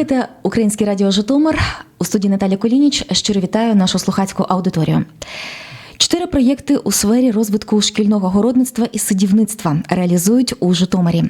слухаєте Українське радіо Житомир у студії Наталя Колініч. Щиро вітаю нашу слухацьку аудиторію. Чотири проєкти у сфері розвитку шкільного городництва і садівництва реалізують у Житомирі.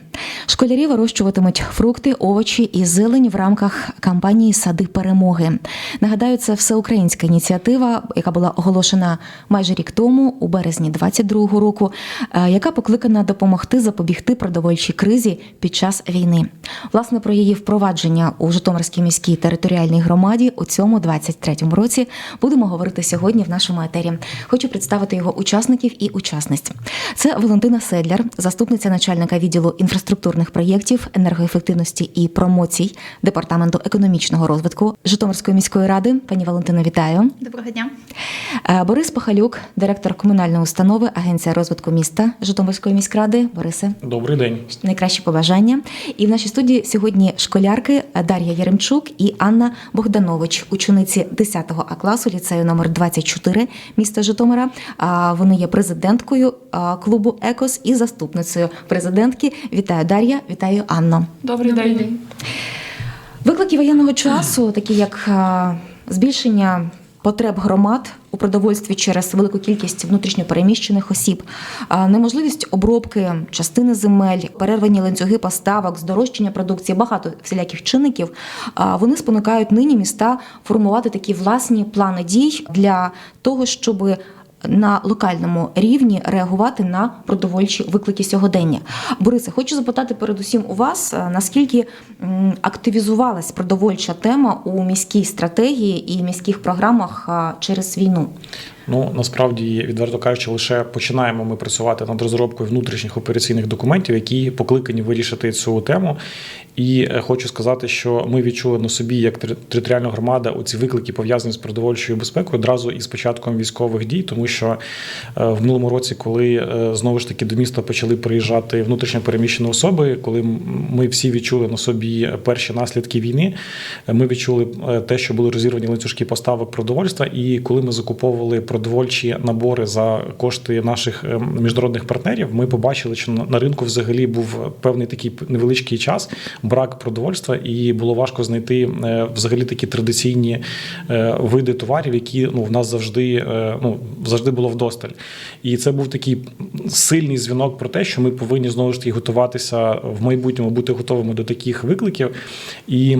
Школярі вирощуватимуть фрукти, овочі і зелень в рамках кампанії Сади перемоги. Нагадаю, це всеукраїнська ініціатива, яка була оголошена майже рік тому, у березні 22-го року, е, яка покликана допомогти запобігти продовольчій кризі під час війни. Власне про її впровадження у Житомирській міській територіальній громаді у цьому 23-му році будемо говорити сьогодні в нашому етері. Хочу представити його учасників і учасниць. Це Валентина Седляр, заступниця начальника відділу інфраструктурних проєктів, енергоефективності і промоцій департаменту економічного розвитку Житомирської міської ради. Пані Валентино, вітаю. Доброго дня. Е, Борис Пахалюк, директор комунальної установи Агенція розвитку міста Житомирської міськради. Борисе, Добрий день. найкращі побажання. І в нашій студії сьогодні школярки Дар'я Яремчук і Анна Богданович, учениці 10 А класу ліцею номер 24 міста Житомира. А Вони є президенткою клубу Екос і заступницею президентки. Вітаю Дар'я, вітаю Анно. Добрий, день. Виклики воєнного часу, такі як збільшення потреб громад у продовольстві через велику кількість внутрішньопереміщених осіб, неможливість обробки частини земель, перервані ланцюги поставок, здорожчання продукції, багато всіляких чинників. Вони спонукають нині міста формувати такі власні плани дій для того, щоб на локальному рівні реагувати на продовольчі виклики сьогодення. Борисе, хочу запитати передусім у вас, е, наскільки активізувалась продовольча тема у міській стратегії і міських програмах через війну? Ну насправді, відверто кажучи, лише починаємо ми працювати над розробкою внутрішніх операційних документів, які покликані вирішити цю тему. І е, хочу сказати, що ми відчули на собі як територіальна громада оці виклики пов'язані з продовольчою безпекою одразу із початком військових дій, тому що е, в минулому році, коли е, знову ж таки до міста почали приїжджати внутрішньо переміщені особи, коли ми всі відчули на собі перші наслідки війни, ми відчули те, що були розірвані ланцюжки поставок продовольства, і коли ми закуповували продовольчі набори за кошти наших е, міжнародних партнерів, ми побачили, що на- на ринку взагалі був певний такий невеличкий час, брак продовольства, і було важко знайти е, взагалі такі традиційні е, види товарів, які ну в нас завжди е, ну завжди було вдосталь. І це був такий сильний дзвінок про те, що ми повинні знову ж таки готуватися в майбутньому, бути готовими до таких викликів. І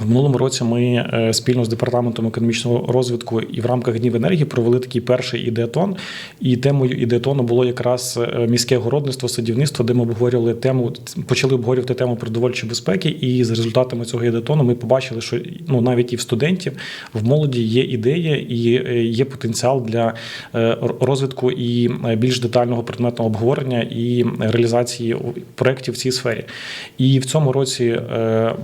в минулому році ми е, спільно з департаментом економічного розвитку і в рамках днів енергії провели такий перший ідеатон. І темою ідеатону було якраз е, міське городництво, садівництво, де ми обговорювали тему, почали обговорювати тему продовольчої безпеки. І з результатами цього ідеатону ми побачили, що ну навіть і в студентів в молоді є ідея і е, є потенціал для розвитку і більш детального предметного обговорення і реалізації проєктів в цій сфері. І в цьому році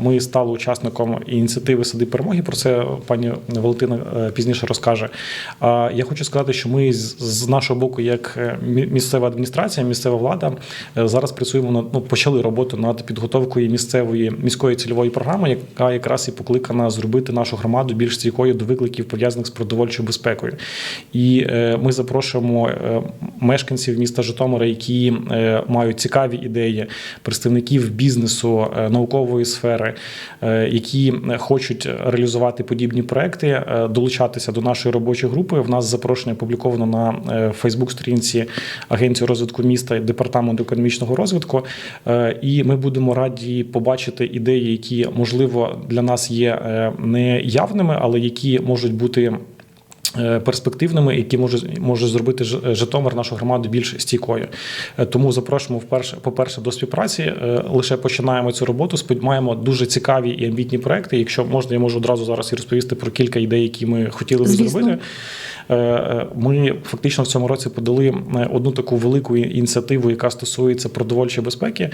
ми стали учасником ініціативи Сади перемоги. Про це пані Валентина е, пізніше розкаже. Я хочу сказати, що ми з нашого боку, як е, місцева адміністрація, місцева влада, е, зараз працюємо над ну, почали роботу над підготовкою місцевої міської цільової програми, яка якраз і покликана зробити нашу громаду більш стійкою до викликів пов'язаних з продовольчою безпекою. І ми запрошуємо мешканців міста Житомира, які мають цікаві ідеї, представників бізнесу, наукової сфери, е, які хочуть реалізувати подібні проекти, е, долучатися до нашої робочої групи. В нас запрошення опубліковано на е, Фейсбук-сторінці Агенції розвитку міста і департаменту економічного розвитку. Е, І ми будемо раді побачити ідеї, які можливо для нас є неявними, не явними, але які можуть бути. Е, Перспективними, які може, може зробити Житомир, нашу громаду більш стійкою. Е, Тому запрошуємо вперше, по-перше, до співпраці. Е, Лише починаємо цю роботу. Маємо дуже цікаві і амбітні проекти. Якщо можна, я можу одразу зараз і розповісти про кілька ідей, які ми хотіли Звісно. зробити. Ми фактично в цьому році подали одну таку велику ініціативу, яка стосується продовольчої безпеки,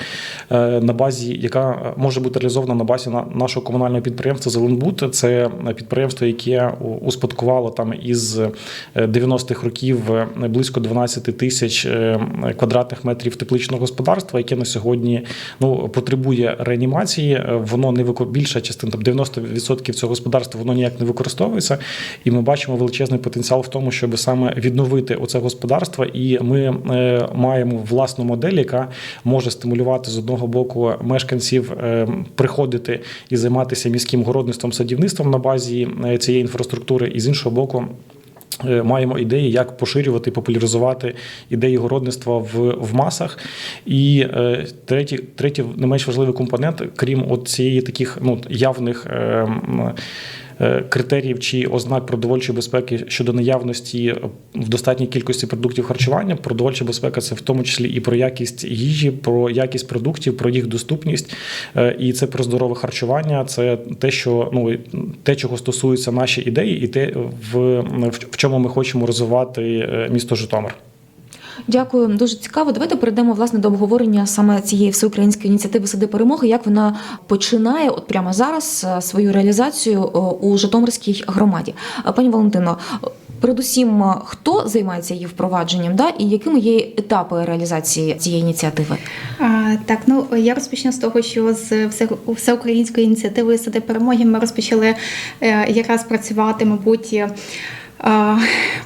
на базі, яка може бути реалізована на базі на- нашого комунального підприємства Зеленбуд. Це підприємство, яке успадкувало там із із е, 90-х років е, близько 12 тисяч е, квадратних метрів тепличного господарства, яке на сьогодні ну потребує реанімації. Е, Воно не вико... більша частина, там 90% цього господарства воно ніяк не використовується, і ми бачимо величезний потенціал в тому, щоб саме відновити оце господарство. І ми е, маємо власну модель, яка може стимулювати з одного боку мешканців е, приходити і займатися міським городництвом, садівництвом на базі е, цієї інфраструктури, і з іншого боку. Е, Маємо ідеї, як поширювати, популяризувати ідеї городництва в, в масах. І е, третій, третій, не менш важливий компонент, крім от цієї таких ну, явних е, е, критеріїв чи ознак продовольчої безпеки щодо наявності в достатній кількості продуктів харчування. Продовольча безпека це в тому числі і про якість їжі, про якість продуктів, про їх доступність. Е, І це про здорове харчування. Це те, що ну те, чого стосуються наші ідеї, і те, в, в чому ми хочемо розвивати е, місто Житомир. Дякую, дуже цікаво. Давайте перейдемо власне до обговорення саме цієї всеукраїнської ініціативи Сади перемоги. Як вона починає от прямо зараз е, свою реалізацію е, у Житомирській громаді? Е, Пані Валентино, передусім, хто займається її впровадженням, да і якими є етапи реалізації цієї ініціативи? А, так, ну я розпочну з того, що з все- всеукраїнською ініціативою Сади перемоги ми розпочали якраз працювати, мабуть.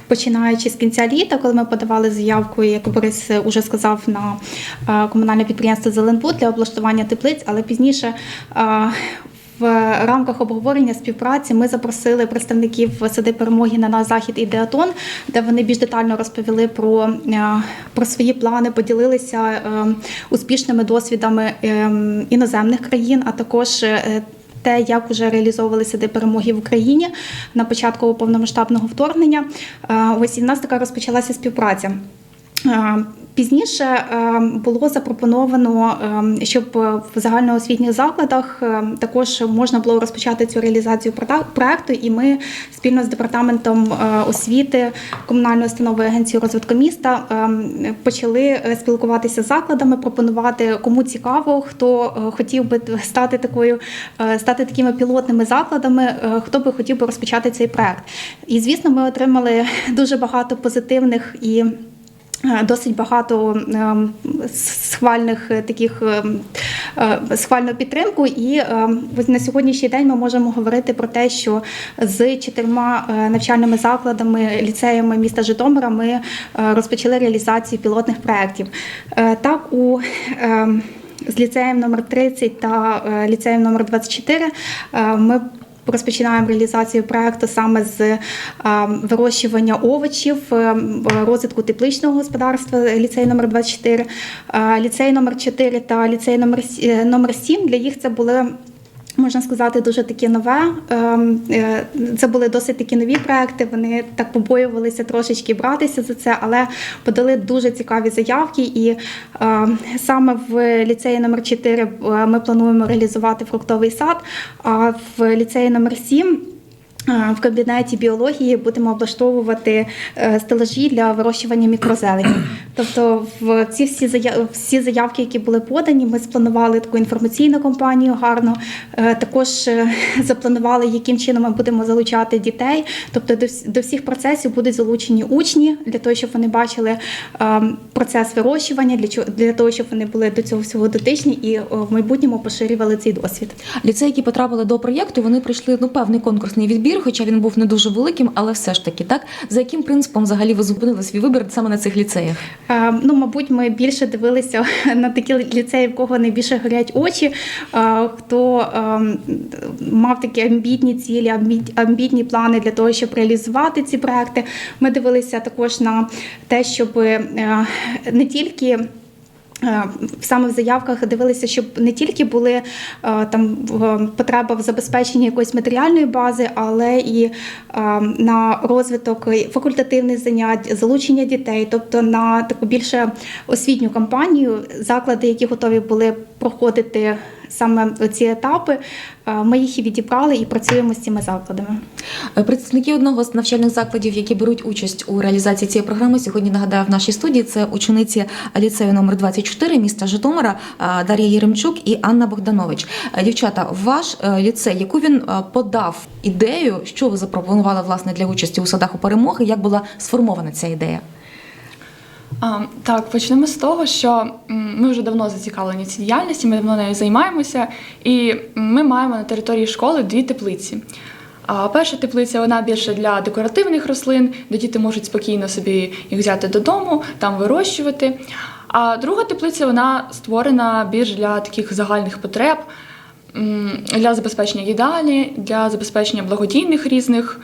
Починаючи з кінця літа, коли ми подавали заявку, як Борис уже сказав, на комунальне підприємство Зеленбуд для облаштування теплиць, але пізніше в рамках обговорення співпраці ми запросили представників сади перемоги на наш захід ідеатон, де вони більш детально розповіли про, про свої плани, поділилися е, успішними досвідами е, іноземних країн, а також е, те, як вже реалізовувалися де перемоги в Україні на початку повномасштабного вторгнення. Е, Ось і в нас така розпочалася співпраця. Пізніше е, було запропоновано, е, щоб в загальноосвітніх закладах е, також можна було розпочати цю реалізацію проекту, і ми спільно з департаментом е, освіти комунальної установи агенції розвитку міста почали е, спілкуватися з закладами, пропонувати кому цікаво, хто е, хотів би стати такою, стати такими пілотними закладами, хто би хотів би розпочати цей проект. І звісно, ми отримали дуже багато позитивних і. Е, Досить багато ем, схвальних е, таких ем, е, схвальну підтримку, і ем, на сьогоднішній день ми можемо говорити про те, що з чотирма навчальними закладами, ліцеями міста Житомира ми розпочали реалізацію пілотних проєктів. Так, у з ліцеєм номер 30 та ліцеєм номер 24 е, ми Розпочинаємо реалізацію проекту саме з е, вирощування овочів, е, розвитку тепличного господарства, ліцей номер 24, е, ліцей номер 4 та ліцей номер сі- е, номер 7. Для їх це були. Можна сказати, дуже таке нове. ем, Це були досить такі нові проекти. Вони так побоювалися трошечки братися за це, але подали дуже цікаві заявки. І е, саме в ліцеї номер 4 е, ми плануємо реалізувати фруктовий сад, а в ліцеї номер 7 е, в кабінеті біології будемо облаштовувати е, стелажі для вирощування мікрозелені. Тобто, в ці всі заяв, всі заявки, які були подані, ми спланували таку інформаційну кампанію гарно. Е, Також е, запланували, яким чином ми будемо залучати дітей. Тобто до, всіх процесів будуть залучені учні для того, щоб вони бачили процес вирощування, для того, щоб вони були до цього всього дотичні і в майбутньому поширювали цей досвід. Ліцеї, які потрапили до проєкту, вони пройшли ну певний конкурсний відбір, хоча він був не дуже великим, але все ж таки, так за яким принципом взагалі ви зупинили свій вибір саме на цих ліцеях? Е, Ну, мабуть, ми більше дивилися на такі ліцеї, в кого найбільше горять очі, е, хто е, мав такі амбітні цілі, амбіт- амбітні плани для того, щоб реалізувати ці проекти. Ми дивилися також на те, щоб е, не тільки. Е, Саме в заявках дивилися, щоб не тільки були е, там потреба в забезпеченні якоїсь матеріальної бази, але і е, на розвиток факультативних занять, залучення дітей, тобто на таку більше освітню кампанію, заклади, які готові були проходити саме ці етапи, ми їх і відібрали і працюємо з цими закладами. Е, Представники одного з навчальних закладів, які беруть участь у реалізації цієї програми, сьогодні нагадаю в нашій студії. Це учениці ліцею номер 24 міста Житомира е, Дар'я Єремчук і Анна Богданович. Е, Дівчата, ваш е, ліцей, яку він е, подав ідею, що ви запропонували власне для участі у садах у перемоги? Як була сформована ця ідея? Так, почнемо з того, що ми вже давно зацікавлені в цій діяльності, ми давно нею займаємося, і ми маємо на території школи дві теплиці. А перша теплиця вона більше для декоративних рослин, де діти можуть спокійно собі їх взяти додому, там вирощувати. А друга теплиця вона створена більш для таких загальних потреб, для забезпечення їдалі, для забезпечення благодійних різних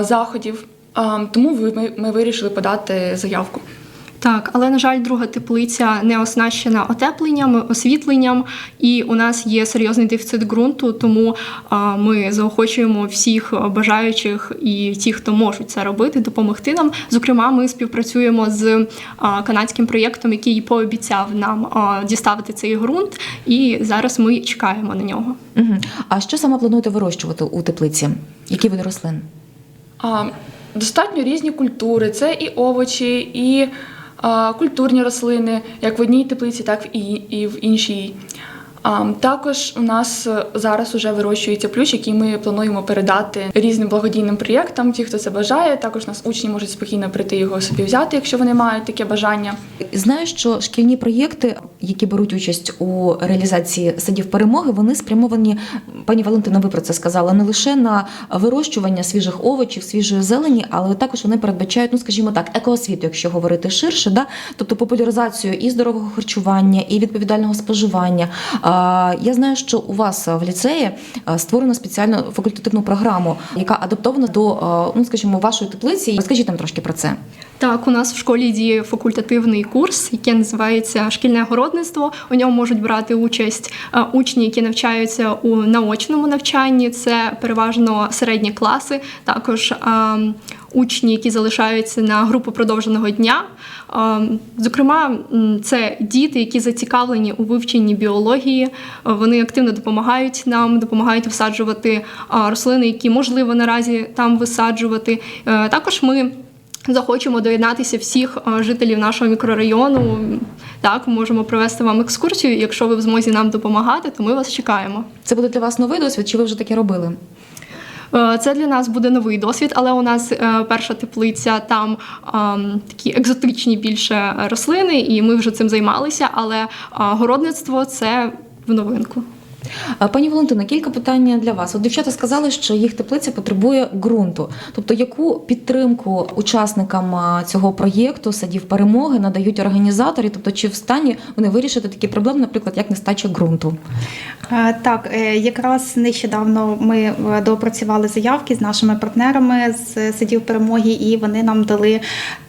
заходів. Тому ми вирішили подати заявку. Так, але на жаль, друга теплиця не оснащена отепленням, освітленням, і у нас є серйозний дефіцит ґрунту, тому а, ми заохочуємо всіх бажаючих і ті, хто можуть це робити, допомогти нам. Зокрема, ми співпрацюємо з а, канадським проєктом, який пообіцяв нам а, діставити цей ґрунт, і зараз ми чекаємо на нього. Угу. А що саме плануєте вирощувати у теплиці? Які види рослин? А, достатньо різні культури. Це і овочі, і культурні рослини, як в одній теплиці, так і, в іншій. Також у нас е, зараз вже вирощується плющ, який ми плануємо передати різним благодійним проєктам. Ті, хто це бажає. Також нас учні можуть спокійно прийти його собі взяти, якщо вони мають таке бажання. Знаю, що шкільні проєкти, які беруть участь у реалізації садів перемоги, вони спрямовані, пані Валентина, ви про це сказала, не лише на вирощування свіжих овочів, свіжої зелені, але також вони передбачають, ну скажімо так, екоосвіту, якщо говорити ширше, да? тобто популяризацію і здорового харчування, і відповідального споживання. Я знаю, що у вас в ліцеї створено спеціальну факультативну програму, яка адаптована до, ну скажімо, вашої теплиці. Розкажіть нам трошки про це. Так, у нас в школі діє факультативний курс, який називається шкільне городництво. У ньому можуть брати участь е, учні, які навчаються у наочному навчанні. Це переважно середні класи, також е, учні, які залишаються на групу продовженого дня. Е, Зокрема, це діти, які зацікавлені у вивченні біології. Вони активно допомагають нам, допомагають висаджувати рослини, які можливо наразі там висаджувати. Також ми. Захочемо доєднатися всіх е, жителів нашого мікрорайону. Так, можемо провести вам екскурсію. Якщо ви в змозі нам допомагати, то ми вас чекаємо. Це буде для вас новий досвід, чи ви вже таке робили? Е, Це для нас буде новий досвід, але у нас е, перша теплиця, там ем, такі екзотичні більше рослини, і ми вже цим займалися. Але городництво це в новинку. А, Пані Валентина, кілька питань для вас. От дівчата сказали, що їх теплиця потребує ґрунту. Тобто, яку підтримку учасникам цього проєкту садів перемоги надають організатори? Тобто, чи в стані вони вирішити такі проблеми, наприклад, як нестача ґрунту? Е, Так, е, якраз нещодавно ми е, доопрацювали заявки з нашими партнерами з садів перемоги, і вони нам дали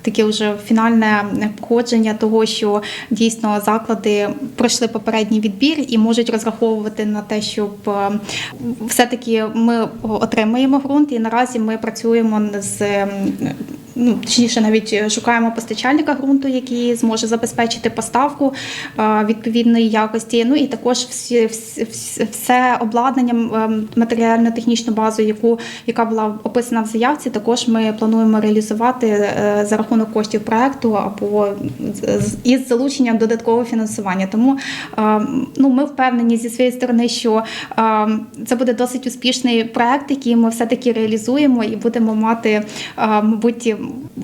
таке вже фінальне походження того, що дійсно заклади пройшли попередній відбір і можуть розраховувати на те, щоб е, все-таки ми отримаємо ґрунт, і наразі ми працюємо з. Ну, точніше, навіть шукаємо постачальника ґрунту, який зможе забезпечити поставку е, відповідної якості. Ну і також всі, всі, все обладнання, ем, матеріально-технічну базу, яку яка була описана в заявці, також ми плануємо реалізувати е, за рахунок коштів проекту або із залученням додаткового фінансування. Тому ну, ми впевнені зі своєї сторони, що це буде досить успішний проект, який ми все таки реалізуємо і будемо мати, е, мабуть,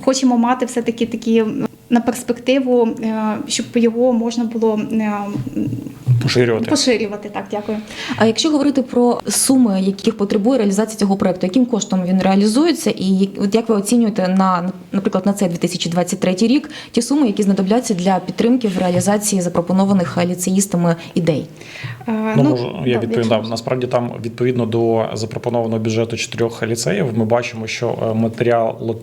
хочемо мати все таки такі. На перспективу, е, щоб його можна було е, Поширювати. поширювати. Так, дякую. А якщо говорити про суми, яких потребує реалізація цього проєкту, яким коштом він реалізується, і як- от як ви оцінюєте на наприклад на цей 2023 рік ті суми, які знадобляться для підтримки в реалізації запропонованих ліцеїстами ідей? Е, Ну, можу я да, відповім. якщо- Да, Насправді там відповідно до запропонованого бюджету чотирьох ліцеїв. Ми бачимо, що матеріал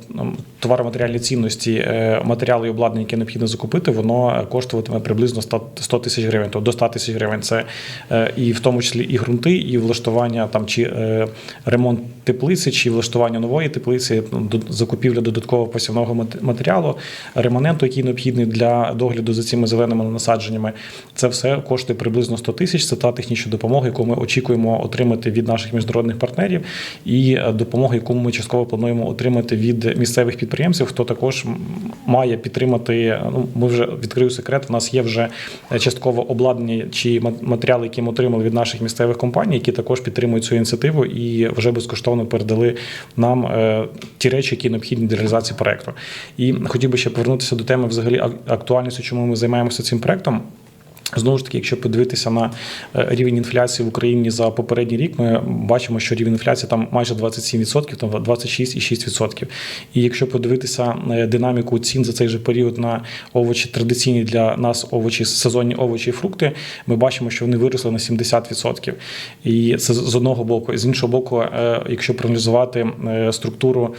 товароматеріальні цінності, матеріали обладнання, яке необхідно закупити, воно коштуватиме приблизно 100 100 тисяч гривень, тобто до 100 тисяч гривень. Це е, і в тому числі і ґрунти, і влаштування там чи е, ремонт теплиці, чи влаштування нової теплиці, ну, закупівля додаткового посівного матеріалу, реманенту, який необхідний для догляду за цими зеленими насадженнями. Це все коштує приблизно 100 тисяч. Це та технічна допомога, яку ми очікуємо отримати від наших міжнародних партнерів, і е, допомога, яку ми частково плануємо отримати від місцевих підприємців, хто також має підтримати. Ну, ми вже відкрию секрет. У нас є вже е, частково обладнання чи матеріали, які ми отримали від наших місцевих компаній, які також підтримують цю ініціативу і вже безкоштовно передали нам е, ті речі, які необхідні для реалізації проекту. І хотів би ще повернутися до теми взагалі актуальності, чому ми займаємося цим проектом. Знову ж таки, якщо подивитися на е, рівень інфляції в Україні за попередній рік, ми бачимо, що рівень інфляції там майже 27%, там 26,6%. І якщо подивитися е, динаміку цін за цей же період на овочі традиційні для нас овочі, сезонні овочі і фрукти, ми бачимо, що вони виросли на 70%. І це з одного боку. З іншого боку, е, якщо проаналізувати структуру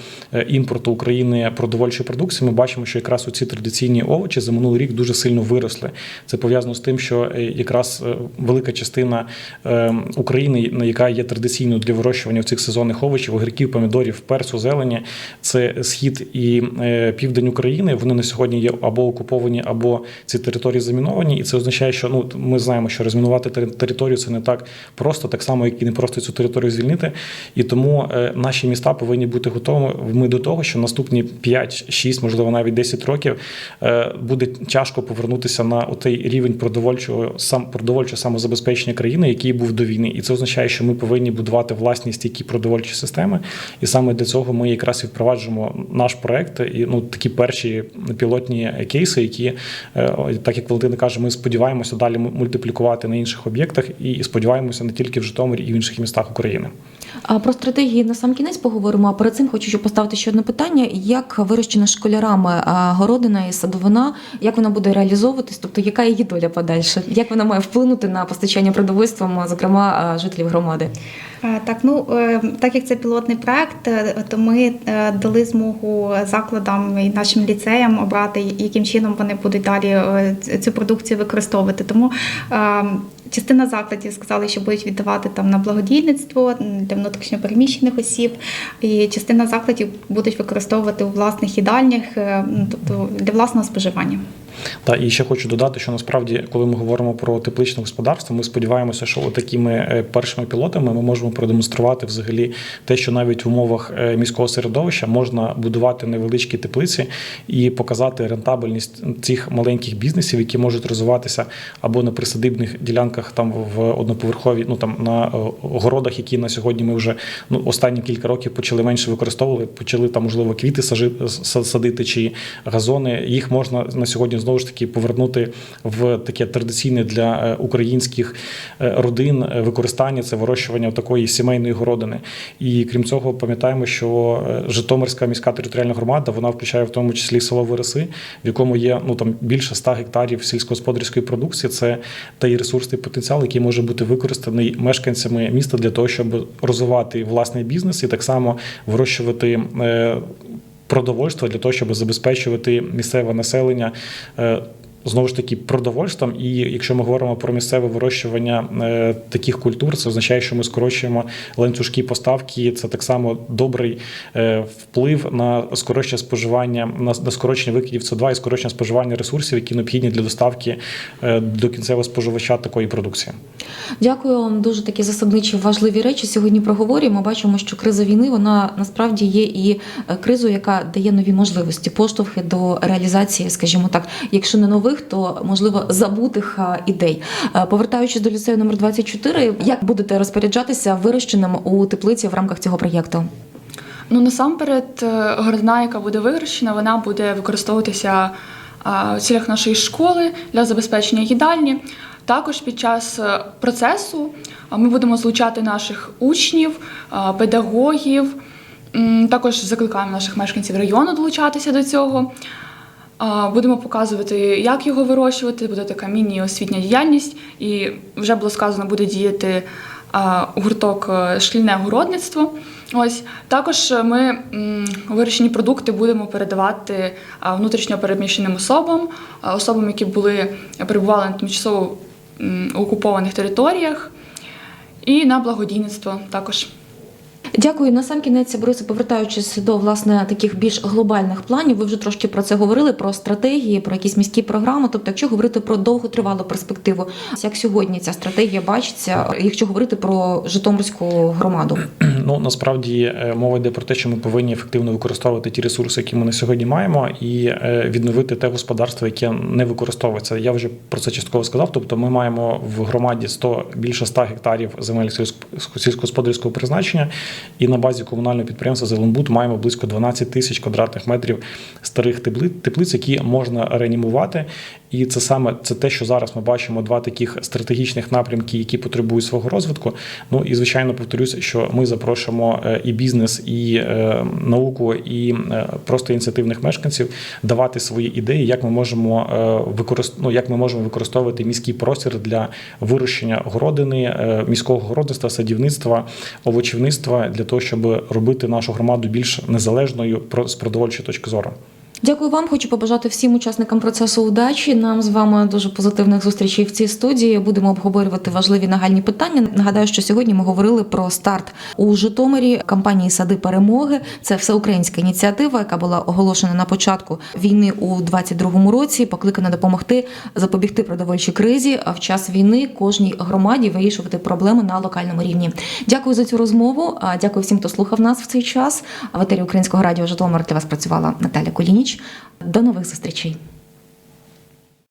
імпорту України продовольчої продукції, ми бачимо, що якраз у ці традиційні овочі за минулий рік дуже сильно виросли. Це пов'язано з тим, що е, якраз е, велика частина е, України, на- яка є традиційною для вирощування цих сезонних овочів, огірків, помідорів, перцю, зелені, це схід і е, південь України. Вони на сьогодні є або окуповані, або ці території заміновані. І це означає, що ну ми знаємо, що розмінувати територію це не так просто, так само, як і не просто цю територію звільнити. І тому наші міста повинні бути готовими до того, що наступні 5, 6, можливо, навіть 10 років буде тяжко повернутися на той рівень продовольчого сам продовольчого самозабезпечення країни, який був до війни. І це означає, що ми повинні будувати власні стійкі продовольчі системи. І саме для цього ми якраз і впроваджуємо наш проект і ну такі перші пілотні кейси, які е, так як Валентина каже, ми сподіваємося далі мультиплікувати на інших об'єктах і сподіваємося не тільки в Житомирі і в інших містах України. А про стратегії на сам кінець поговоримо. А перед цим хочу поставити ще одне питання: як вирощена школярами городина і садовина, як вона буде реалізовуватись? Тобто, яка її доля подальше? Як вона має вплинути на постачання продовольством, зокрема жителів громади? Е, Так, ну е, так як це пілотний проект, е, то ми е, дали змогу закладам і нашим ліцеям обрати, яким чином вони будуть далі е, цю продукцію використовувати. Тому е, частина закладів сказали, що будуть віддавати там на благодійництво для внутрішньопереміщених осіб, і частина закладів будуть використовувати у власних їдальнях, е, тобто для власного споживання. Та і ще хочу додати, що насправді, коли ми говоримо про тепличне господарство, ми сподіваємося, що такими е, першими пілотами ми можемо продемонструвати взагалі те, що навіть в умовах е, міського середовища можна будувати невеличкі теплиці і показати рентабельність цих маленьких бізнесів, які можуть розвиватися або на присадибних ділянках, там в одноповерховій, ну там на е, городах, які на сьогодні ми вже ну останні кілька років почали менше використовувати, почали там можливо квіти садити чи газони. Їх можна на сьогодні знову ж таки повернути в таке традиційне для е, українських е, родин е, використання це вирощування такої сімейної городини. І крім цього, пам'ятаємо, що Житомирська міська територіальна громада вона включає в тому числі село Вереси, в якому є ну там більше 100 гектарів сільськогосподарської продукції. Це той ресурсний потенціал, який може бути використаний мешканцями міста для того, щоб розвивати власний бізнес і так само вирощувати. Е, продовольство для того, щоб забезпечувати місцеве населення. Знову ж таки, продовольством, і якщо ми говоримо про місцеве вирощування е, таких культур, це означає, що ми скорочуємо ланцюжки поставки. Це так само добрий е, вплив на скорочення споживання, на, скорочення викидів СО2 і скорочення споживання ресурсів, які необхідні для доставки е, до кінцевого споживача такої продукції. Дякую вам дуже такі засадничі важливі речі. Сьогодні проговорюємо. Бачимо, що криза війни вона насправді є і кризою, яка дає нові можливості, поштовхи до реалізації, скажімо так, якщо не нових, то можливо забутих ідей. Повертаючись до ліцею номер 24, як будете розпоряджатися вирощеним у теплиці в рамках цього проєкту? Ну насамперед, е, городина, яка буде вирощена, вона буде використовуватися в цілях нашої школи для забезпечення їдальні. Також під час е, процесу ми будемо залучати наших учнів, педагогів. Також закликаємо наших мешканців району долучатися до цього. Будемо показувати, як його вирощувати, буде така міні-освітня діяльність, і вже було сказано, буде діяти гурток е, шкільне городництво. Ось також ми вирощені продукти будемо передавати внутрішньо переміщеним особам, особам, які були перебували на тимчасово окупованих територіях, і на благодійництво також. Дякую. На сам кінець, Борисе, повертаючись до власне таких більш глобальних планів, ви вже трошки про це говорили: про стратегії, про якісь міські програми. Тобто, якщо говорити про довготривалу перспективу, як сьогодні ця стратегія бачиться, якщо говорити про Житомирську громаду. Ну насправді е, мова йде про те, що ми повинні ефективно використовувати ті ресурси, які ми на сьогодні маємо, і е, відновити те господарство, яке не використовується. Я вже про це частково сказав. Тобто, ми маємо в громаді 100, більше 100 гектарів земель сільсько- сільськогосподарського призначення, і на базі комунального підприємства Зеленбуд маємо близько 12 тисяч квадратних метрів старих теплиць, які можна реанімувати. І це саме це те, що зараз ми бачимо два таких стратегічних напрямки, які потребують свого розвитку. Ну і звичайно, повторюся, що ми запрошуємо е, і бізнес, і е, науку, і е, просто ініціативних мешканців давати свої ідеї, як ми можемо використ... ну, як ми можемо використовувати міський простір для вирощення городини, міського городництва, садівництва, овочівництва для того, щоб робити нашу громаду більш незалежною з продовольчої точки зору. Дякую вам. Хочу побажати всім учасникам процесу удачі. Нам з вами дуже позитивних зустрічей в цій студії. Будемо обговорювати важливі нагальні питання. Нагадаю, що сьогодні ми говорили про старт у Житомирі кампанії Сади перемоги. Це всеукраїнська ініціатива, яка була оголошена на початку війни у 22-му році. Покликана допомогти запобігти продовольчій кризі. А в час війни кожній громаді вирішувати проблеми на локальному рівні. Дякую за цю розмову. Дякую всім, хто слухав нас в цей час. В етері Українського радіо Житомир для вас працювала Наталя Колініч. До нових зустрічей.